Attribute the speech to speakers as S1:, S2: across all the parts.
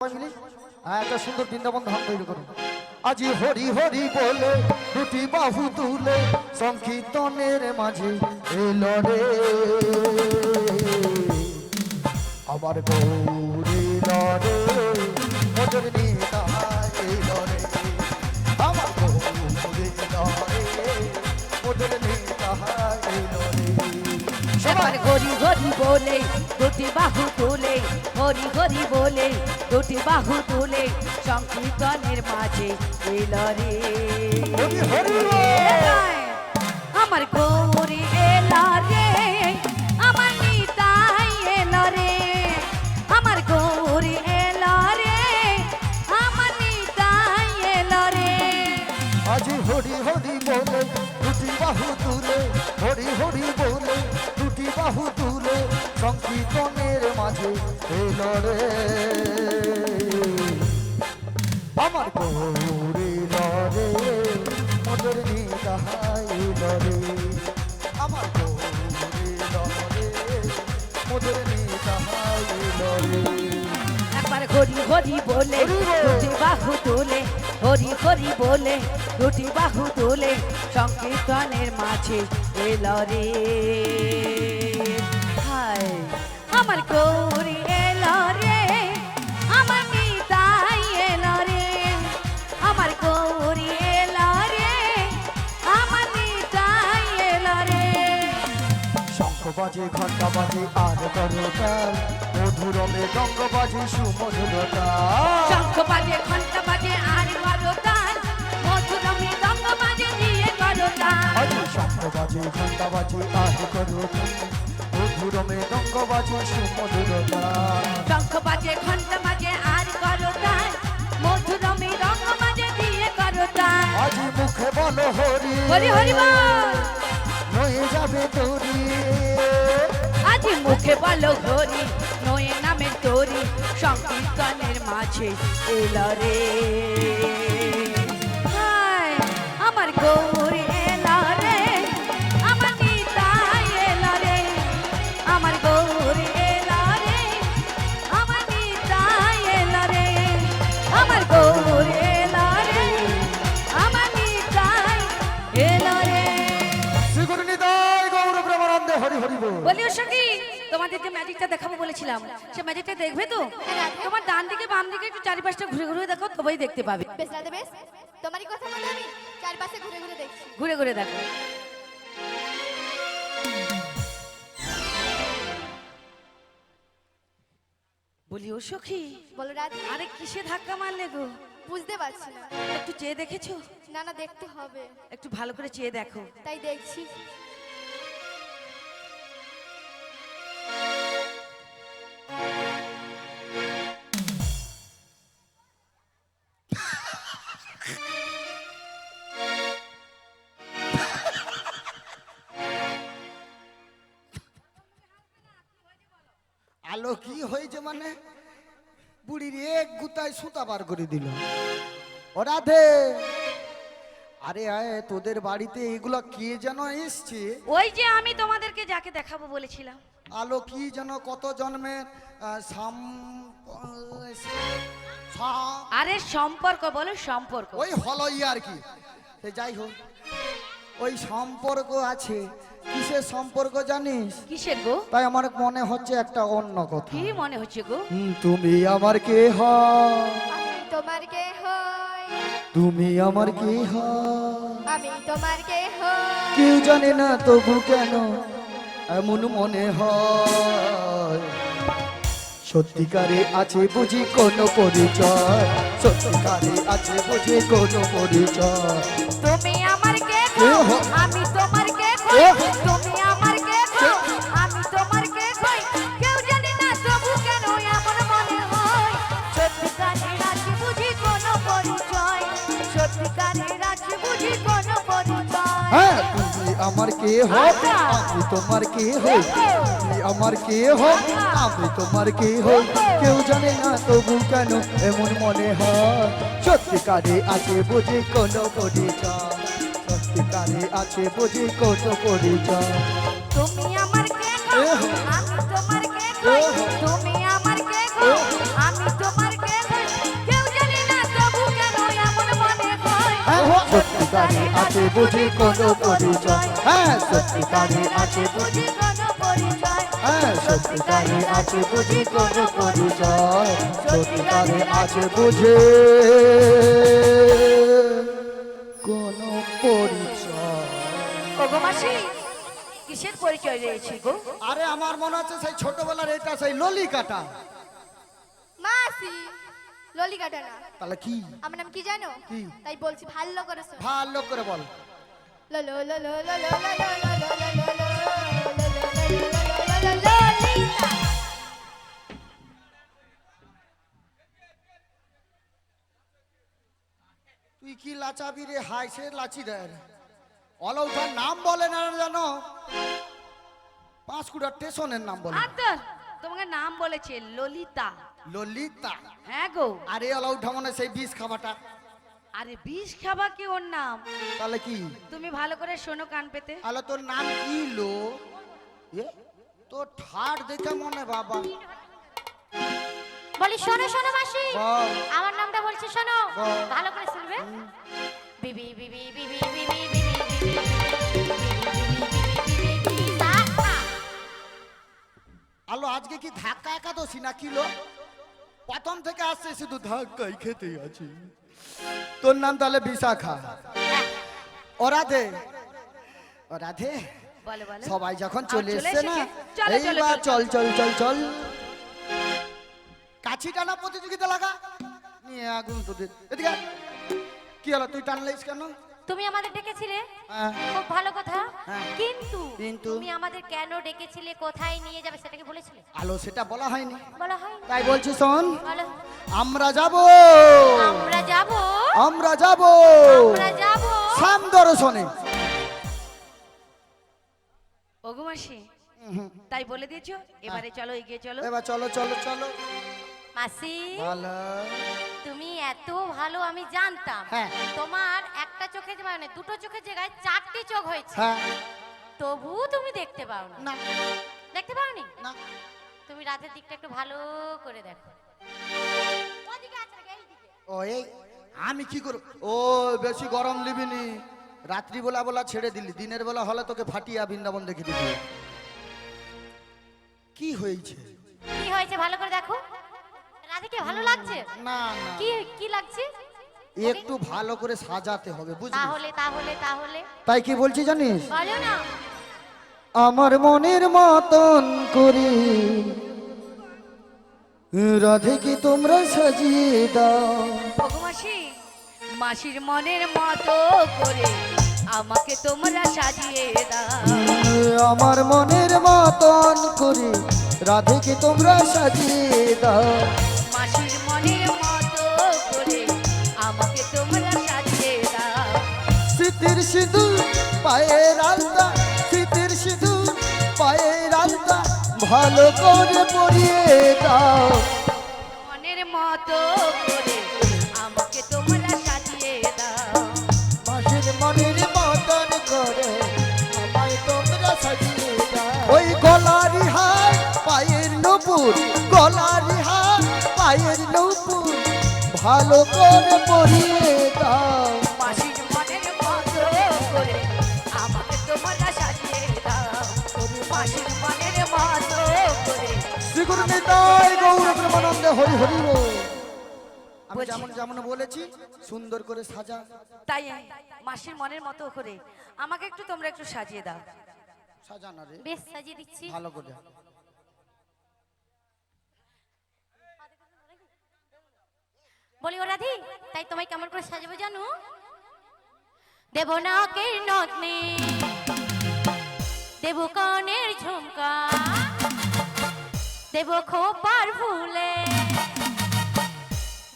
S1: হ্যাঁ, একটা সুন্দর বৃন্দাবন ধাম তৈরি করুন। আজি হরি হরি বলে দুটি বাহু তুলে সংকীর্তনের মাঝে এলো রে। আমার গৌরী লরে
S2: একবার হরি হরি বলে দুটি বাহু তুলে হরি হরি বলে দুটি বাহু তুলে সংকীর্তনের মাঝে এল রে। আমার গৌরী এল রে আমার নিতাই এল রে। আমার গৌরী এল রে আমার নিতাই এল রে।
S1: আজি হরি হরি বলে দুটি বাহু তুলে হরি হরি বলে বাহু তুলে সংকীর্তনের মাঝে লড়ে আমার গৌরে লড়ে মদর নিতাহাই লড়ে আমার গৌরে লড়ে মদর নিতাহাই
S2: একবার হরি হরি বলে। দুটি বাহু তোলে, হরি হরি বলে দুটি বাহু তোলে, সংকীর্তনের মাঝে এল রে আমার গৌরী এল রে, আমার
S1: বাজে ঘণ্টা বাজে আর করো তাল। মধুরমে রঙ্গ বাজে সুমধুর
S2: শঙ্খ বাজে ঘণ্টা বাজে আর করো তাল। মধুরমে রঙ্গ বাজে দিয়ে করো তাল।
S1: শঙ্খ বাজে ঘণ্টা বাজে আর করো তাল। মধুরমে রঙ্গ বাজে সুমধুর
S2: শঙ্খ বাজে ঘণ্টা বাজে আর করো তাল। মধুরমে রঙ্গ বাজে দিয়ে করো তাল।
S1: আজ মুখে বলো হরি।
S2: হরি হরি বল।
S1: নয়ে যাবে তোরি।
S2: আজ মুখে বলো হরি নয়ে নামে তরি সংকীর্তনের মাঝে এল রে। আমার গৌরী তোমাদের যে ম্যাজিকটা দেখাবো বলেছিলাম। সে ম্যাজিকটা দেখবে তো? তোমার ডান দিকে বাম দিকে একটু চারিপাশটা ঘুরে ঘুরে দেখো তবেই দেখতে পাবে।
S3: বেশ রাধে বেশ। তোমারই কথা মতো আমি চারপাশে ঘুরে ঘুরে দেখছি।
S2: ঘুরে ঘুরে দেখো। বলি ও সখী
S3: বলো রাধে।
S2: আরে কিসে ধাক্কা মারলে গো?
S3: বুঝতে পারছি না।
S2: একটু চেয়ে দেখেছ?
S3: না না দেখতে হবে।
S2: একটু ভালো করে চেয়ে দেখো।
S3: তাই দেখছি।
S1: আলো কি হয়েছে মানে? বুড়ির এক গুতায় সুতা বার করে দিল। ও রাধে আরে আয় তোদের বাড়িতে এগুলো কে যেন এসছে?
S2: ওই যে আমি তোমাদেরকে যাকে দেখাবো বলেছিলাম।
S1: আলো কি যেন কত জন্মের সাম
S2: আরে সম্পর্ক বলো সম্পর্ক।
S1: ওই হলই আর কি। যাই হোক ওই সম্পর্ক আছে। কিসের সম্পর্ক জানিস?
S2: কিসের গো?
S1: তাই আমার মনে হচ্ছে একটা অন্য কথা।
S2: কি মনে হচ্ছে গো?
S1: তুমি আমার কে হ
S3: আমি তোমার কে হই
S1: তুমি আমার কে হ
S3: আমি তোমার কে হই
S1: কেউ জানে না তবু কেন এমন মনে হয়। সত্যিকারে আছে বুঝি কোনো পরিচয়? সত্যিকারে আছে বুঝি কোনো পরিচয়?
S2: তুমি আমার কে আমি তোমার কে? তুমি আমার কে? গো আমি তোমার কে কই কেউ জানে না তবু কেন এমন মনে হয়? সত্যিকারের আছে বুঝি কোনো পরিচয়? সত্যিকারের আছে বুঝি কোনো পরিচয়?
S1: হ্যাঁ তুমি আমার কে হো। আমি তোমার কে হই তুমি আমার কে হো আমি তোমার কে হই কেউ জানে না তবু কেন এমন মনে হয়? সত্যিকারে আছে বুঝি কোনো পরিচয়? তারে আছে বুঝি কত করি
S2: তুমি আমার কে আমি তোমার কে তুমি আমার কে আমি তোমার কে
S1: কেউ না তবু কেন এমন মনে হয়? হ্যাঁ, হ্যাঁ। আছে বুঝি
S2: কত হ্যাঁ আছে বুঝি
S1: হ্যাঁ, কত আছে বুঝি পরিচয় আছে বুঝে কোনো পরিচয়
S2: ওগো মাসি কিসের পরিচয় রয়েছে গো
S1: আরে আমার মনে হচ্ছে সেই ছোটবেলার এটা সেই ললিকাটা
S3: মাসি ললিকাটা না
S1: তাহলে কি
S3: আমার নাম কি জানো
S1: কি?
S3: তাই বলছি ভালো করে শোনো
S1: ভালো করে বল
S3: লো লো লো লো লো লো লো লো লো লো লো লো লো লো লো লো লো ললিতা।
S1: তুই কি লাচাবি রে হাই সে লাচি রে অলৌঠার নাম বলে না জানো পাঁচকুড়া স্টেশনের নাম বলে
S2: আদর তোমাকে নাম বলেছে ললিতা।
S1: ললিতা?
S2: হ্যাঁ গো।
S1: আরে অলৌঠা মনে সেই বিষ খাবাটা
S2: আরে বিষ খাবা কি ওর নাম?
S1: তাহলে কি?
S2: তুমি ভালো করে শোনো কান পেতে।
S1: আলো তোর নাম কি লো? এ তোর ঠাট দেখে মনে বাবা।
S3: বলি শোনো শোনো মাসি। আমার নামটা বলছি শোনো। ভালো করে শুনবে। বিবি বিবি বিবি বিবি বিবি
S1: আলো আজকে কি ধাক্কা একাদশী না কিলো প্রথম থেকে আসছে শুধু ধাক্কাই খেতেই আছি। তোর নাম তাহলে বিশাখা। ও রাধে। ও রাধে।
S2: বলো বলো।
S1: সবাই যখন চলে এসছে না
S2: এসেছে? চলো, চলো,
S1: এইবার
S2: চল
S1: চল চল। চল কাছি টানা প্রতিযোগিতা লাগা। নিয়ে আগুন তোদের। এদিকে কি হলো তুই টানলিস কেন?
S3: তুমি আমাদের ডেকেছিলে?
S1: হ্যাঁ।
S3: খুব ভালো কথা।
S1: হ্যাঁ।
S3: কিন্তু? তুমি আমাদের কেন ডেকেছিলে কোথায় নিয়ে যাবে সেটা কি বলেছিলে?
S1: আলো সেটা বলা হয়নি।
S3: বলা হয়
S1: তাই বলছি শোন।
S3: বলো।
S1: আমরা যাব।
S3: আমরা যাব।
S1: আমরা যাব।
S3: আমরা যাব।
S1: সাম দর্শনে।
S2: ওগো মাসি তাই বলে দিয়েছ? এবারে চলো এগিয়ে চলো।
S1: এবার চলো চলো চলো।
S3: মাসি।
S1: ভালো।
S3: এত ভালো আমি জানতাম।
S1: হ্যাঁ।
S3: তোমার একটা চোখে মানে দুটো চোখের জায়গায় চারটি চোখ হয়েছে।
S1: হ্যাঁ।
S3: তবুও তুমি দেখতে পাও না। দেখতে পাওনি?
S1: না।
S3: তুমি রাতের দিকটা একটু ভালো করে দেখো।
S1: ও এই আমি কি করব? ও বেশি গরম লিবিনি রাত্রি বেলা বলা ছেড়ে দিলি। দিনের বেলা হলে তোকে ফাটিয়া বৃন্দাবন দেখে দিবি। কি হয়েছে?
S3: কি হয়েছে ভালো করে দেখো। রাধিকে ভালো লাগছে?
S1: না না।
S3: কি কি লাগছে?
S1: একটু ভালো করে সাজাতে হবে বুঝলি?
S3: তাহলে তাহলে তাহলে।
S1: তাই কি বলছি জানিস?
S3: বলো না।
S1: আমার মনের মতন করি রাধে কি তোমরা সাজিয়ে দাও?
S2: মাসি মাসির মনের মতো করে আমাকে তোমরা সাজিয়ে দাও।
S1: আমার মনের মতন করি রাধে কি তোমরা সাজিয়ে দাও? ভালো করে পরিয়ে দাও।
S2: মনের মতো করে আমাকে তোমরা সাজিয়ে দাও।
S1: মাসির মনের মতন করে আমায় তোমরা সাজিয়ে দাও। ওই গলারি হার পায়ের নপুর গলারি হার পায়ের নপুর ভালো করে পরিয়ে দাও। নিতাই গৌর প্রেমানন্দে হরি হরি আমি যেমন যেমন বলেছি সুন্দর করে সাজা।
S2: তাই মাসির মনের মতো করে। আমাকে একটু তোমরা একটু সাজিয়ে দাও।
S1: সাজানা রে।
S3: বেশ সাজিয়ে দিচ্ছি।
S1: ভালো করে।
S3: বলি ও রাধি তাই তোমায় কেমন করে সাজাবো জানো? দেব নাকের নগ্নে দেব কানের ঝুমকা। দেব খোপার ফুলে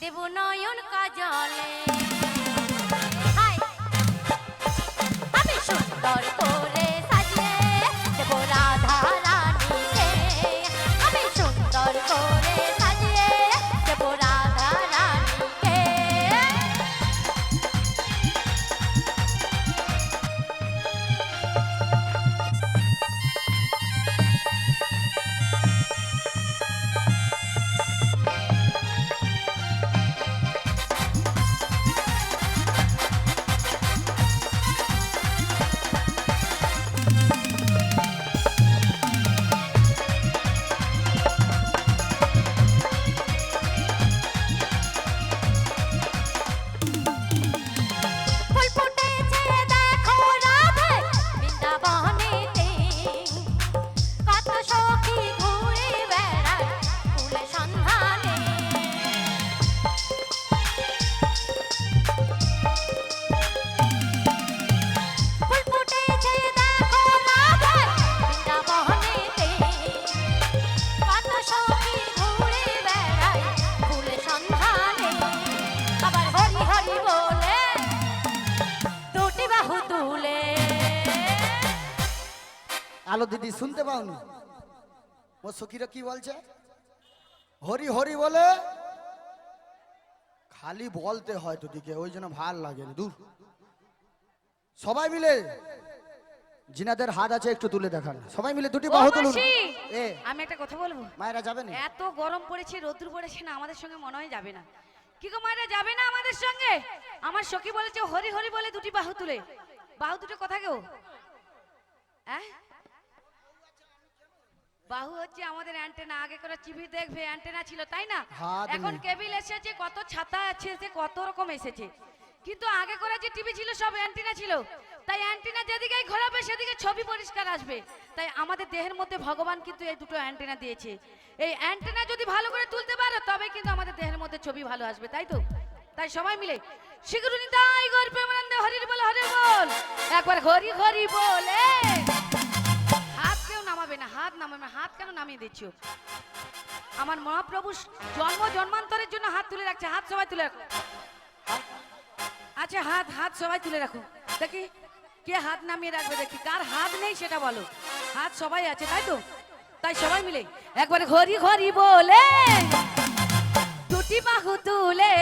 S3: দেব নয়ন কাজলে। আমি সুন্দর করে সাজিয়ে দেব রাধা
S1: আলো দিদি শুনতে পাওনি? ও সখীরা কি বলছে? হরি হরি বলে খালি বলতে হয় তোদিকে ওই জন্য ভালো লাগে দূর। সবাই মিলে জিনাদের হাত আছে একটু তুলে দেখান। সবাই মিলে দুটি বাহু তুলুন। এ
S2: আমি একটা কথা বলব?
S1: মায়েরা যাবে না?
S2: এত গরম পড়েছে রোদ্দুর পড়েছে না আমাদের সঙ্গে মনে হয় যাবে না। কি গো মায়েরা যাবে না আমাদের সঙ্গে? আমার সখী বলেছে হরি হরি বলে দুটি বাহু তুলে। বাহু দুটো কথা কেউ হ্যাঁ বাহু হচ্ছে আমাদের অ্যান্টেনা আগে করে টিভি দেখবে অ্যান্টেনা ছিল তাই না? এখন কেবিল এসেছে কত ছাতা এসেছে কত রকম এসেছে। কিন্তু আগে করে যে টিভি ছিল সব অ্যান্টেনা ছিল। তাই অ্যান্টেনা যেদিকেই ঘোরাবে সেদিকে ছবি পরিষ্কার আসবে। তাই আমাদের দেহের মধ্যে ভগবান কিন্তু এই দুটো অ্যান্টেনা দিয়েছে। এই অ্যান্টেনা যদি ভালো করে তুলতে পারো তবে কিন্তু আমাদের দেহের মধ্যে ছবি ভালো আসবে তাই তো? তাই সবাই মিলে শিগুরুনি তাই গর প্রেমানন্দে হরির বল হরির বল। একবার হরি হরি বলে নামাবে না, হাত নামাবে না, হাত কেন নামিয়ে দিচ্ছ? আমার মহাপ্রভু জন্ম জন্মান্তরের জন্য হাত তুলে রাখছে, হাত সবাই তুলে রাখো। আচ্ছা হাত হাত সবাই তুলে রাখো। দেখি, কে হাত নামিয়ে রাখবে দেখি, কার হাত নেই সেটা বলো। হাত সবাই আছে, তাই তো? তাই সবাই মিলে একবারে ঘরি ঘরি বলে, দুটি বাহু তুলে,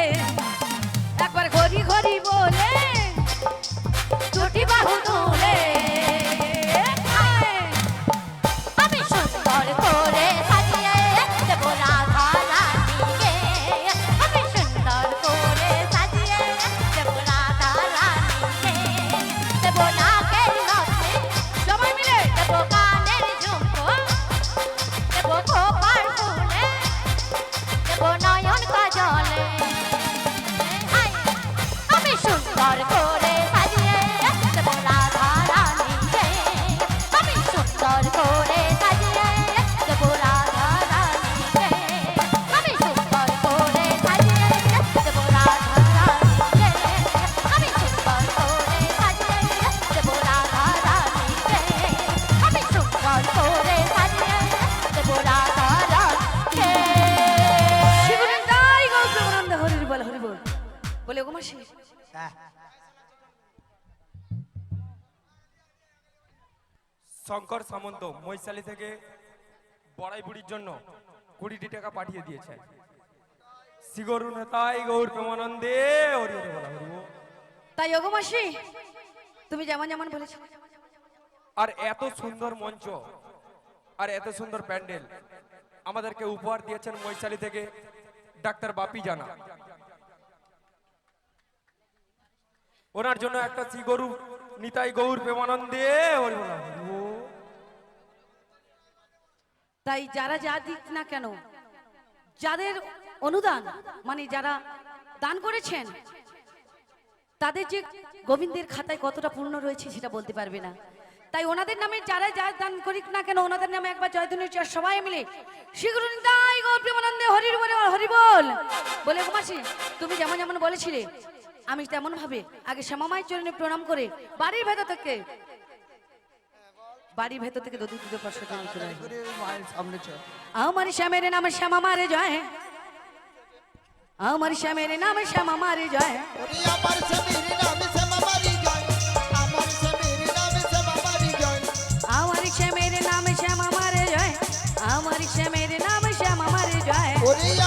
S2: একবার ঘরি ঘরি বলে, দুটি বাহু তুলে। মাসি।
S1: হ্যাঁ।
S4: শঙ্কর সামন্ত মৈশালী থেকে বড়াই বুড়ির জন্য কুড়িটি টাকা পাঠিয়ে দিয়েছে। শ্রীগরু নেতাই গৌর প্রেমানন্দে।
S2: তাই ওগো মাসি তুমি যেমন যেমন বলেছ।
S4: আর এত সুন্দর মঞ্চ আর এত সুন্দর প্যান্ডেল আমাদেরকে উপহার দিয়েছেন মৈশালী থেকে ডাক্তার বাপি জানা ওনার জন্য একটা শ্রীগরু, নিতাই গৌর প্রেমানন্দে।
S2: তাই যারা যা দিক না কেন, যাদের অনুদান মানে যারা দান করেছেন, তাদের যে গোবিন্দের খাতায় কতটা পূর্ণ রয়েছে সেটা বলতে পারবে না তাই ওনাদের নামে যারা যা দান করিক না কেন, ওনাদের নামে একবার জয়ধ্বনি উচ্চার সবাই মিলে শীঘ্র তাই গৌর প্রেমানন্দে হরি বল বলে তুমি যেমন যেমন বলেছিলে আমি তেমন ভাবে আগে শ্যামামায়ের চরণে প্রণাম করে বাড়ির ভেতর থেকে বাড়ির ভেতর থেকে দধি দুধের পাশে আমার শ্যামের নাম শ্যামা মারে জয়। আমার শ্যামের নাম শ্যামা মারে জয়
S5: আমার স্বামীর নামে শ্যামা মারি জয়। আমার স্বামীর নামে শ্যামা মারি জয়।
S2: আমার শ্যামের নাম শ্যামা মারে জয়। আমার শ্যামের নাম শ্যামা মারে জয়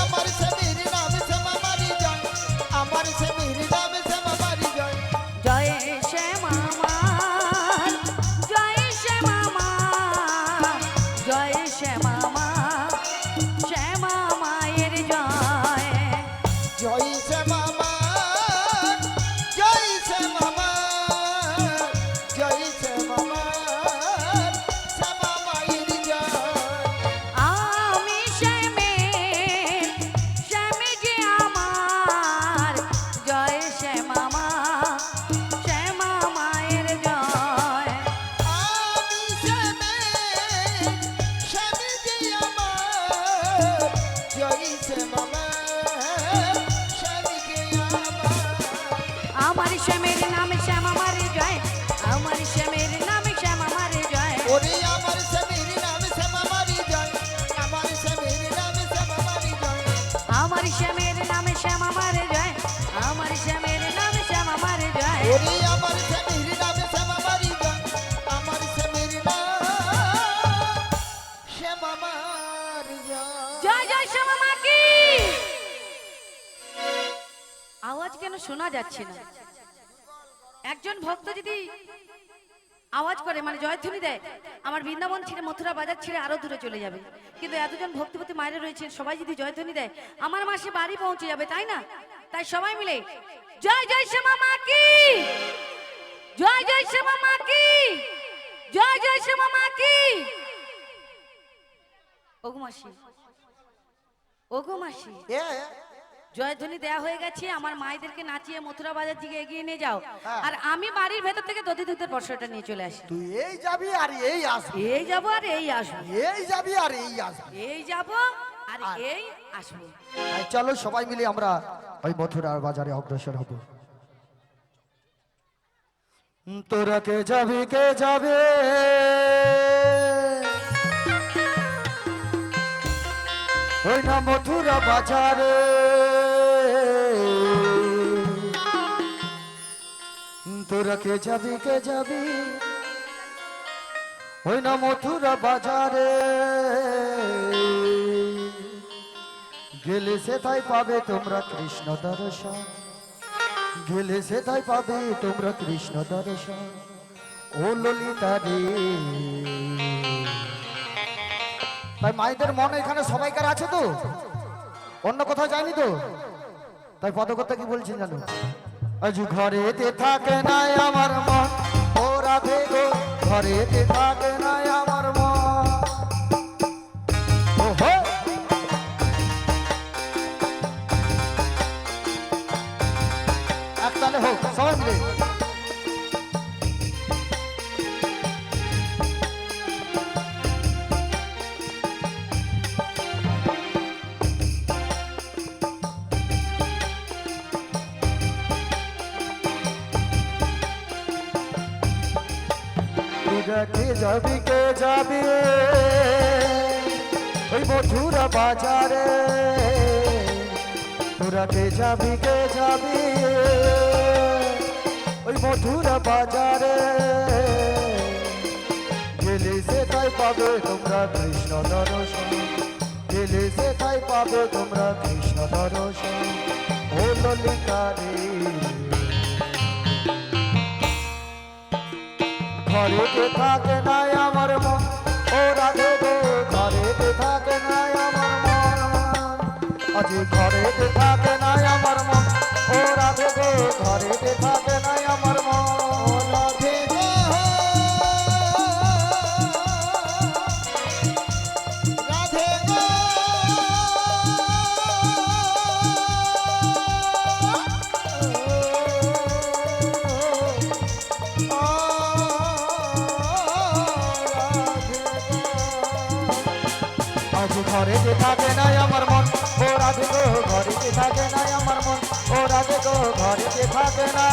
S5: আওয়াজ
S2: কেন শোনা যাচ্ছে না? একজন ভক্ত যদি আওয়াজ করে মানে জয়ধ্বনি দেয়, আমার বৃন্দাবন ছেড়ে মথুরা বাজার ছেড়ে আরও দূরে চলে যাবে। কিন্তু এতজন ভক্তিপতি মায়েরা রয়েছেন, সবাই যদি জয়ধ্বনি দেয়, আমার মাসে বাড়ি পৌঁছে যাবে, তাই না? তাই সবাই মিলে জয় জয় শ্যামা মা কি? জয় জয় শ্যামা মা কি? জয় জয় শ্যামা মা কি? ওগো মাসি ওগো মাসি
S5: এ
S2: জয়ধ্বনি দেয়া হয়ে গেছে আমার মায়েদেরকে নাচিয়ে মথুরা বাজার দিকে এগিয়ে নিয়ে যাও।
S5: হ্যাঁ।
S2: আর আমি বাড়ির ভেতর থেকে দধি দুধের বর্ষাটা নিয়ে চলে আসি।
S5: তুই এই যাবি আর এই আসবি।
S2: এই যাব আর এই আসব।
S5: এই যাবি আর এই আসবি।
S2: এই যাব আর এই আসব।
S1: চলো সবাই মিলে আমরা ওই মথুরার বাজারে অগ্রসর হব। তোরা কে যাবি কে যাবে? ওই না মথুরা বাজারে। তোরা কে যাবি কে যাবি? ওই না মথুরা বাজারে। গেলে সেথায় পাবে তোমরা কৃষ্ণ দর্শন। গেলে সেথায় পাবে তোমরা কৃষ্ণ দর্শন। ও ললিতা রে। তাই মায়েদের মন এখানে সবাইকার আছে তো? অন্য কোথাও যায়নি তো? তাই পদকর্তা কি বলছেন জানো? আজ ঘরেতে থাকে না আমার মন, ও রাধে গো, ঘরেতে থাকে না আমার মন। তোরা কে যাবি কে যাবি ওই মথুরা বাজারে। তোরা কে যাবি কে যাবি মথুরা বাজারে। গেলে সে তাই পাবে তোমরা কৃষ্ণ দর্শন। গেলে সে তাই পাবে তোমরা কৃষ্ণ দর্শন। ও ললিতা রে ঘরেতে থাকে না আমার মন, ও রাধে গো ঘরেতে থাকে না আমার মন। আজ ঘরেতে থাকে না আমার মন, ও রাধে গো ঘরেতে থাকে আজ ঘরেতে থাকে না আমার মন ও রাধে গো ঘরেতে থাকে না আমার মন ও রাধে গো ঘরেতে থাকে না।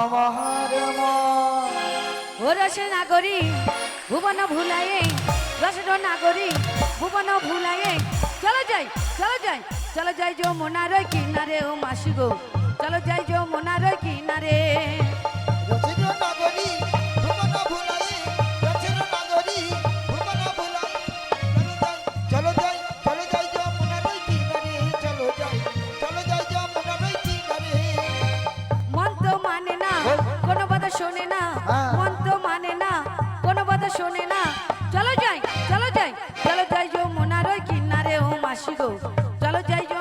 S1: আমার মন।
S2: ও রস নাগরী ভুবন ভুলায়ে রস নাগরী ভুবন ভুলায়ে। চলো যাই চলো যাই চলো যাই যো মোনার কিনারে ও মাসি গো চলো যাই যো মোনার কিনারে।
S5: রথের নাগরী
S2: শোনে না। চলো যাই চলো যাই চলো যাই যো মোনারই কিনারে ও মাসি গো। চলো যাই যো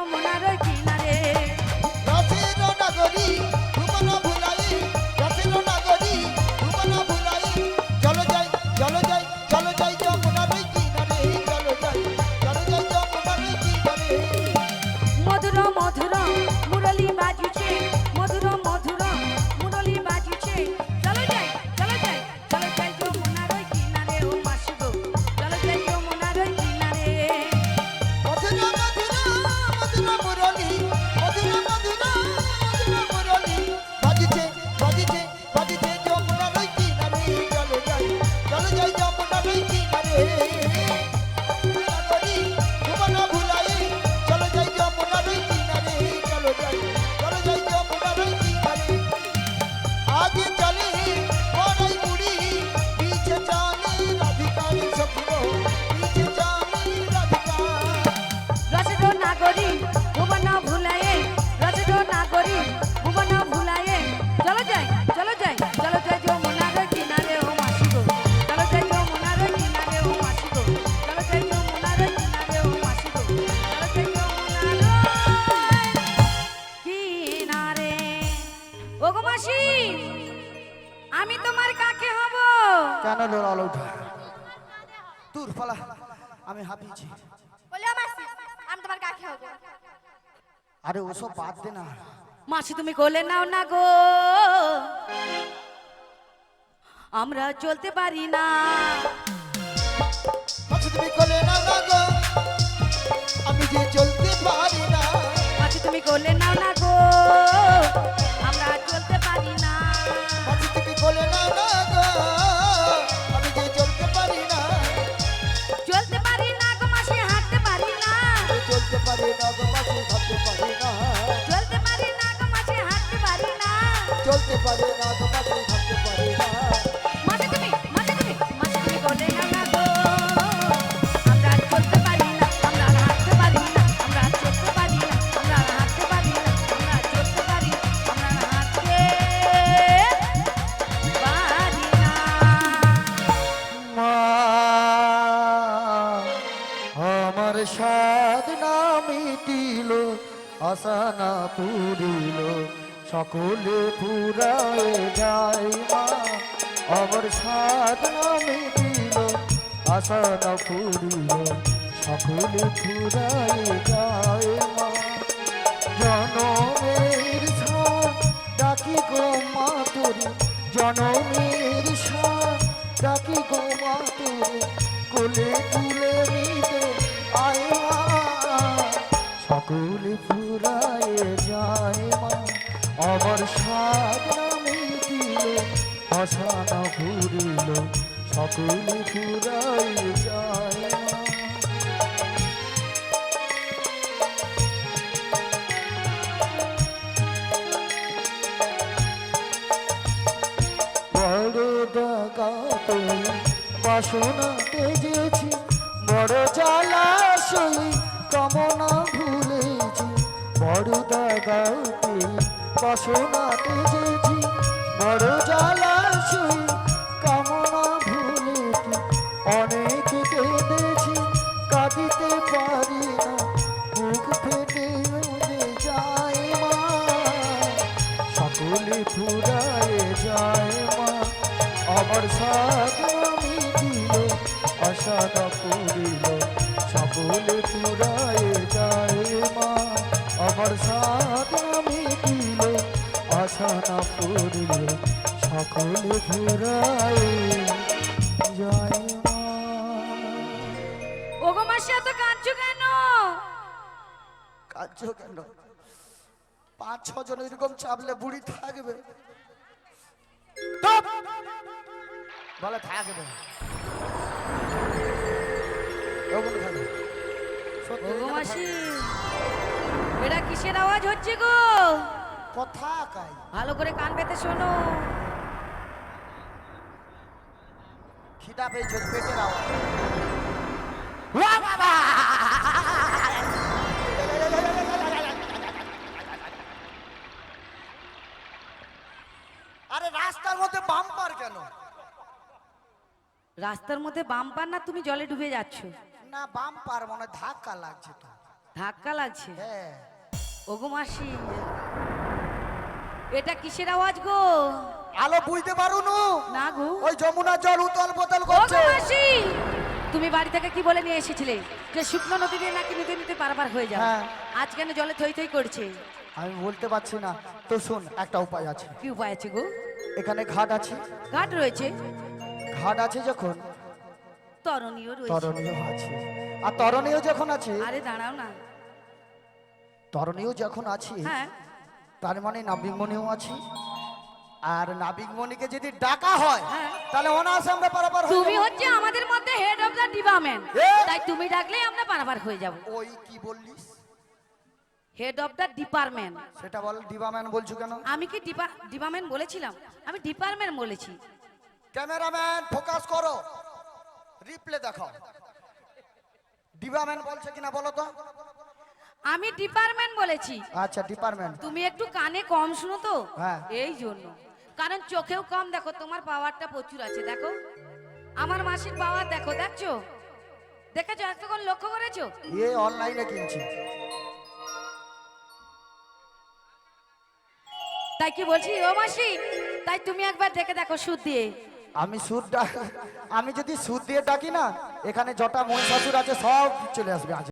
S2: মাসি তুমি কোলে নাও না গো। আমরা চলতে পারি না।
S6: মাছি তুমি কোলে নাও না গো। আমি যে চলতে পারি না।
S2: মাসি তুমি কোলে নাও না গো। আমরা চলতে পারি না।
S6: মাছি তুমি কোলে নাও না গো। না
S1: মিটিল আশা না। পুরিল সকলে পুরায় যায় মা। আমার সাদ না মিটিল আশা না পুরিল সকলে পুরায় যায় জনমের ডাকি গো মা তোরে। জনমের ডাকি গো মা আয় সকলে আমার সাদ নামে দিল আশা না ঘুরিল সকলে ফুরায় যায় বাসনা তেজেছি বড় জলাশয় আশা না পুরিল সকলে যায় মা।
S2: ওগো মাসি এত কাঁদছো কেন?
S1: কেন? পাঁচ ছজন এরকম চাপলে বুড়ি থাকবে। বলে থাকবে।
S2: এটা কিসের আওয়াজ হচ্ছে গো?
S1: কথা কাই
S2: ভালো করে কান পেতে শোনো।
S1: খিদা পেয়েছ পেটের আওয়াজ। আরে রাস্তার মধ্যে বাম্পার কেন?
S2: রাস্তার মধ্যে বাম্পার না তুমি জলে ডুবে যাচ্ছ।
S1: না বাম্পার মনে হয় ধাক্কা লাগছে তো।
S2: ধাক্কা লাগছে?
S1: হ্যাঁ।
S2: ওগো মাসি। এটা কিসের আওয়াজ গো?
S1: আলো বুঝতে পারুনু
S2: না? গো।
S1: ওই যমুনা জল উতল বোতল করছে।
S2: তুমি বাড়ি থেকে কি বলে নিয়ে এসেছিলে? যে শুকনো নদী দিয়ে নাকি নিতে নিতে পারাবার হয়ে যাবে।
S1: হ্যাঁ।
S2: আজ কেন জলে থই থই করছে?
S1: আমি বলতে পারছি না। তো শোন একটা উপায় আছে।
S2: কি উপায় আছে গো?
S1: এখানে ঘাট আছে।
S2: ঘাট রয়েছে?
S1: ঘাট আছে যখন
S2: তরণীয় রয়েছে।
S1: তরণীয় আছে। আর তরণীয় যখন আছে
S2: আরে দাঁড়াও না।
S1: তরণীয় যখন আছে
S2: হ্যাঁ।
S1: তার মানে নাবিকমণিও আছে। আর নাবিকমণিকে যদি ডাকা হয়
S2: হ্যাঁ।
S1: তাহলে অনায়াসে আমরা পারাপার
S2: তুমি হচ্ছে আমাদের মধ্যে হেড অফ দ্য ডিপার্টমেন্ট! তাই তুমি ডাকলেই আমরা পারাবার হয়ে যাব।
S1: ওই কি বললিস?
S2: হেড অফ দ্য ডিপার্টমেন্ট
S1: সেটা বল ডিবাম্যান বলছো কেন?
S2: আমি কি ডিপার্টমেন্ট বলেছিলাম? আমি ডিপার্টমেন্ট বলেছি।
S1: ক্যামেরাম্যান ফোকাস করো। রিপ্লে দেখো ডিবাম্যান বলছে কিনা বলো তো?
S2: আমি ডিপার্টমেন্ট বলেছি।
S1: আচ্ছা ডিপার্টমেন্ট।
S2: তুমি একটু কানে কম শুনো তো?
S1: হ্যাঁ।
S2: এই জন্য। কারণ চোখেও কম দেখো তোমার পাওয়ারটা প্রচুর আছে দেখো। আমার মাসির পাওয়ার দেখো দেখছ? দেখেছ? এতক্ষণ লক্ষ্য করেছ?
S1: এ অনলাইনে কিনছি।
S2: তাই কি বলছি? ও মাসি তাই তুমি একবার দেখে দেখো সুদ দিয়ে।
S1: আমি সুদ ডা- আমি যদি সুদ দিয়ে ডাকি না এখানে যটা মহিষাসুর আছে সব চলে আসবে আজ।